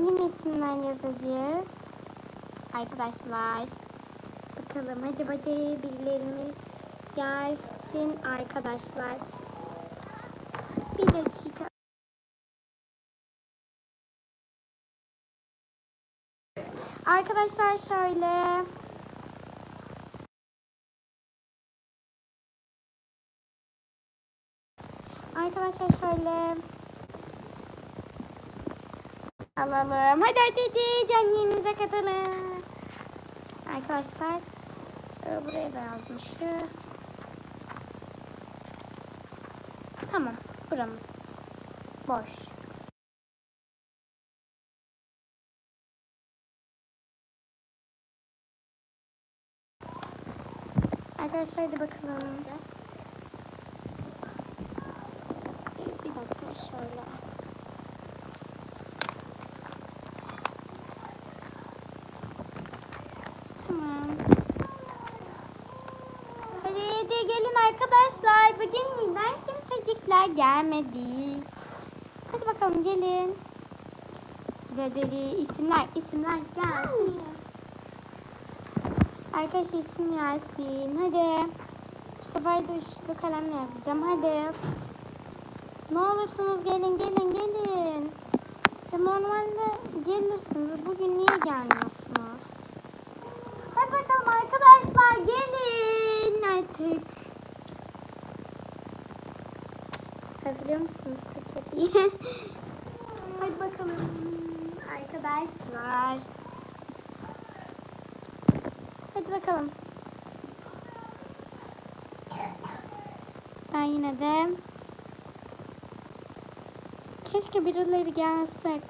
Yine isimler yazacağız. Arkadaşlar. Bakalım hadi hadi birilerimiz gelsin arkadaşlar. Bir dakika. Arkadaşlar şöyle. Arkadaşlar şöyle. Alalım. Hadi hadi hadi. Can yerinize katılın. Arkadaşlar. e, Buraya da yazmışız. Tamam. Buramız. Boş. Arkadaşlar hadi bakalım. Bir bir dakika şöyle. Tamam. Hadi hadi gelin arkadaşlar. Bugün neden kimsecikler gelmedi? Hadi bakalım gelin. Dedeli isimler isimler gelsin. Arkadaşlar isim gelsin. Hadi. Bu sefer de ışıklı kalemle yazacağım. Hadi. Ne olursunuz gelin gelin gelin. Normalde gelirsiniz. Bugün niye gelmiyorsunuz? Hadi bakalım arkadaşlar gelin artık. Hazırlıyor musunuz Türkiye'yi? Hadi bakalım arkadaşlar. Hadi bakalım. Ben yine de keşke birileri gelse